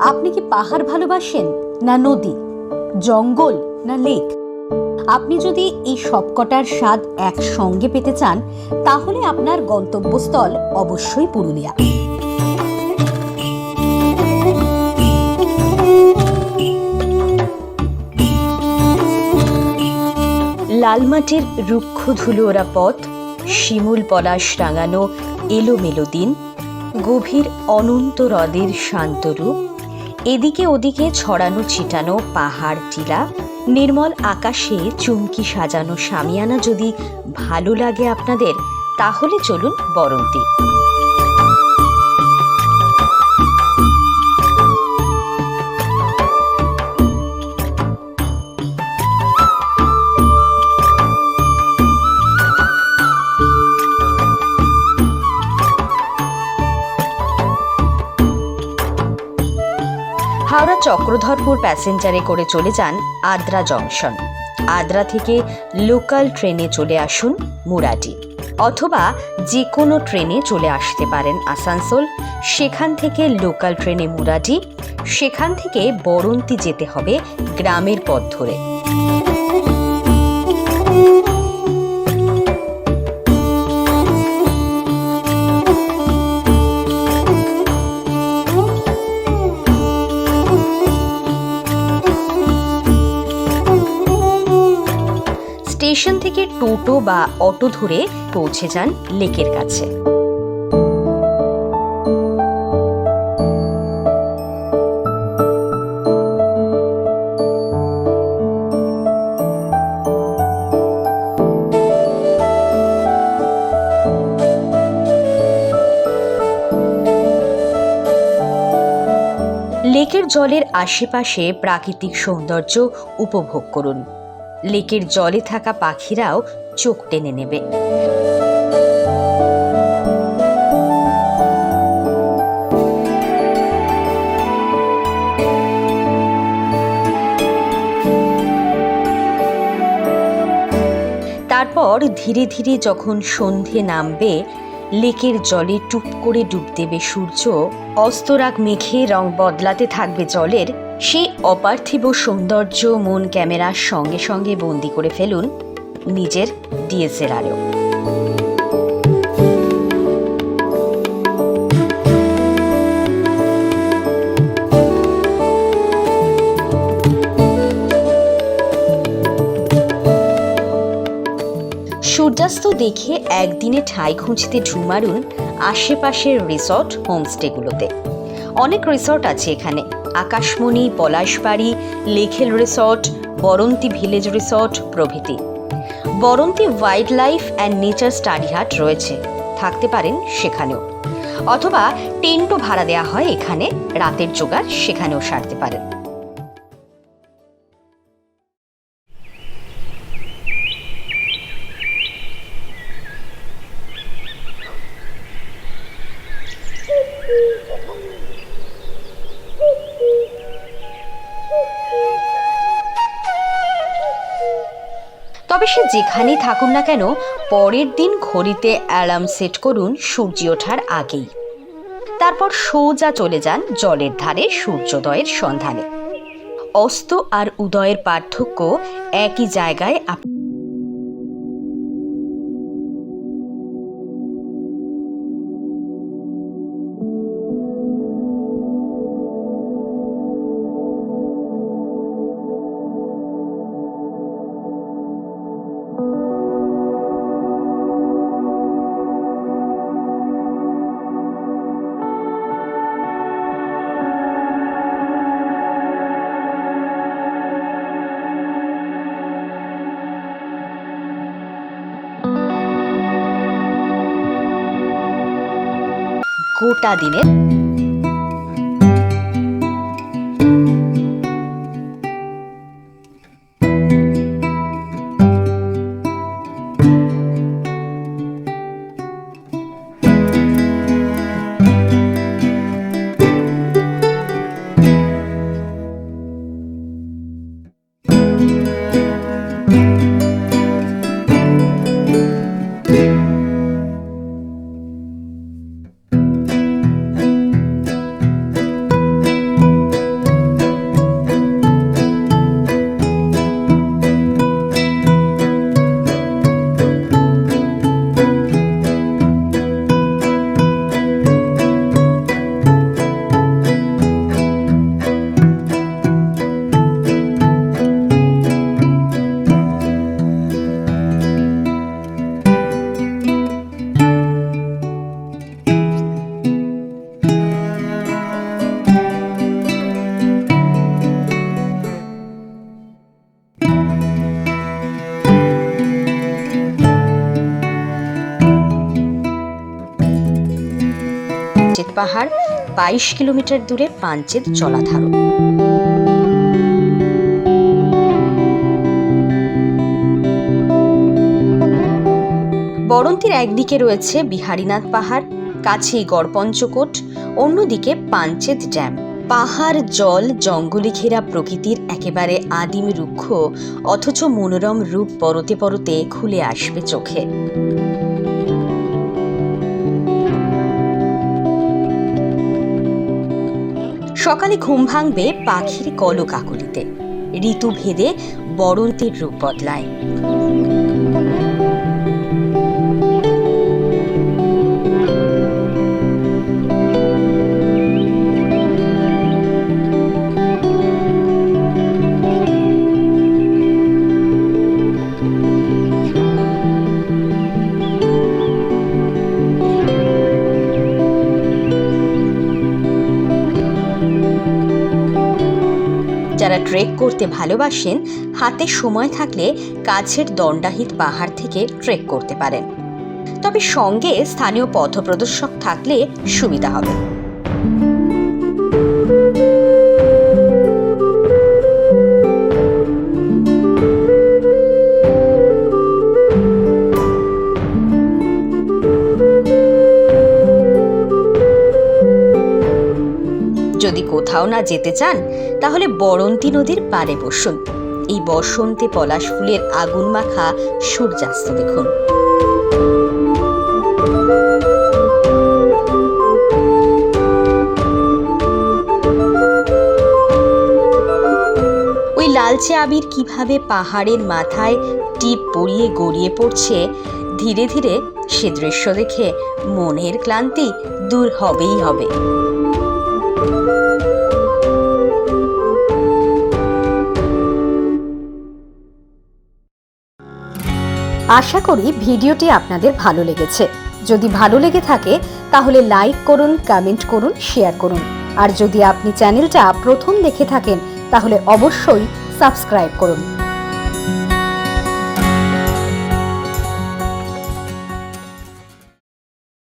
আপনি কি পাহাড় ভালোবাসেন না নদী, জঙ্গল না লেক? আপনি যদি এই সবকটার স্বাদ একসঙ্গে পেতে চান, তাহলে আপনার গন্তব্যস্থল অবশ্যই পুরুলিয়া। লালমাটির রুক্ষ ধুলো ওরা পথ, শিমুল পলাশ রাঙানো এলোমেলো দিন, গভীর অনন্ত হ্রদের শান্ত রূপ এদিকে ওদিকে ছড়ানো ছিটানো পাহাড় টিলা, নির্মল আকাশে চুমকি সাজানো সামিয়ানা যদি ভালো লাগে আপনাদের, তাহলে চলুন বরন্তি। হাওড়া চক্রধরপুর প্যাসেঞ্জারে করে চলে যান আদ্রা জংশন। আদ্রা থেকে লোকাল ট্রেনে চলে আসুন মুরাডি। অথবা যে কোনো ট্রেনে চলে আসতে পারেন আসানসোল। সেখান থেকে লোকাল ট্রেনে মুরাডি। সেখান থেকে বরন্তি যেতে হবে গ্রামের পথ ধরে। স্টেশন থেকে টোটো বা অটো ধরে পৌঁছে যান লেকের কাছে। লেকের জলের আশেপাশে প্রাকৃতিক সৌন্দর্য উপভোগ করুন। লেকের জলে থাকা পাখিরাও চোখ টেনে নেবে। তারপর ধীরে ধীরে যখন সন্ধে নামবে, লেকের জলে টুপ করে ডুব দেবে সূর্য, অস্তরাগ মেঘে রং বদলাতে থাকবে জলের সেই অপার্থিব সৌন্দর্য মন ক্যামেরার সঙ্গে সঙ্গে বন্দি করে ফেলুন নিজের ডিএসএলআরেও সূর্যাস্ত দেখে একদিনে ঠাই খুঁজতে ঢুমারুন আশেপাশের রিসর্ট হোমস্টেগুলোতে অনেক রিসর্ট আছে এখানে। Akashmoni, Palashbari, Lekhel resort, Baranti village resort প্রভৃতি। Baranti wildlife and nature study hut রয়েছে। থাকতে পারেন সেখানেও। অথবা টেন্টও ভাড়া দেওয়া হয় এখানে, রাতের জোগাড় সেখানেও সারতে পারেন। তবে সে যেখানেই থাকুন না কেন, পরের দিন ঘড়িতে অ্যালার্ম সেট করুন সূর্য ওঠার আগেই। তারপর সোজা চলে যান জলের ধারে সূর্যোদয়ের সন্ধানে। অস্ত আর উদয়ের পার্থক্য একই জায়গায় আপ- গোটা দিনের পাহাড় বাইশ কিলোমিটার দূরে পাঞ্চেত জলাধার বরন্তির একদিকে রয়েছে বিহারীনাথ পাহাড়, কাছেই গড়পঞ্চকোট, অন্যদিকে পাঞ্চেত ড্যাম। পাহাড়, জল, জঙ্গলে ঘেরা প্রকৃতির একেবারে আদিম রুক্ষ, অথচ মনোরম রূপ পরতে পরতে খুলে আসবে চোখে। সকালে ঘুম ভাঙবে পাখির কলকাকলিতে। ঋতুভেদে ভেদে বরন্তির রূপ বদলায়। ট্রেক করতে ভালোবাসেন, হাতে সময় থাকলে কাছের দণ্ডাহিত পাহাড় থেকে ট্রেক করতে পারেন। তবে সঙ্গে স্থানীয় পথ প্রদর্শক থাকলে সুবিধা হবে। যদি কোথাও না যেতে চান, তাহলে বরন্তি নদীর পাড়ে বসুন। এই বসন্তে পলাশ ফুলের আগুন মাখা সূর্যাস্ত দেখুন। ওই লালচে আবির কীভাবে পাহাড়ের মাথায় টিপ পরিয়ে গড়িয়ে পড়ছে, ধীরে ধীরে সে দৃশ্য দেখে মনের ক্লান্তি দূর হবেই হবে। আশা করি ভিডিওটি আপনাদের ভালো লেগেছে। যদি ভালো লেগে থাকে, তাহলে লাইক করুন, কমেন্ট করুন, শেয়ার করুন। আর যদি আপনি চ্যানেলটা প্রথম দেখে থাকেন, তাহলে অবশ্যই সাবস্ক্রাইব করুন।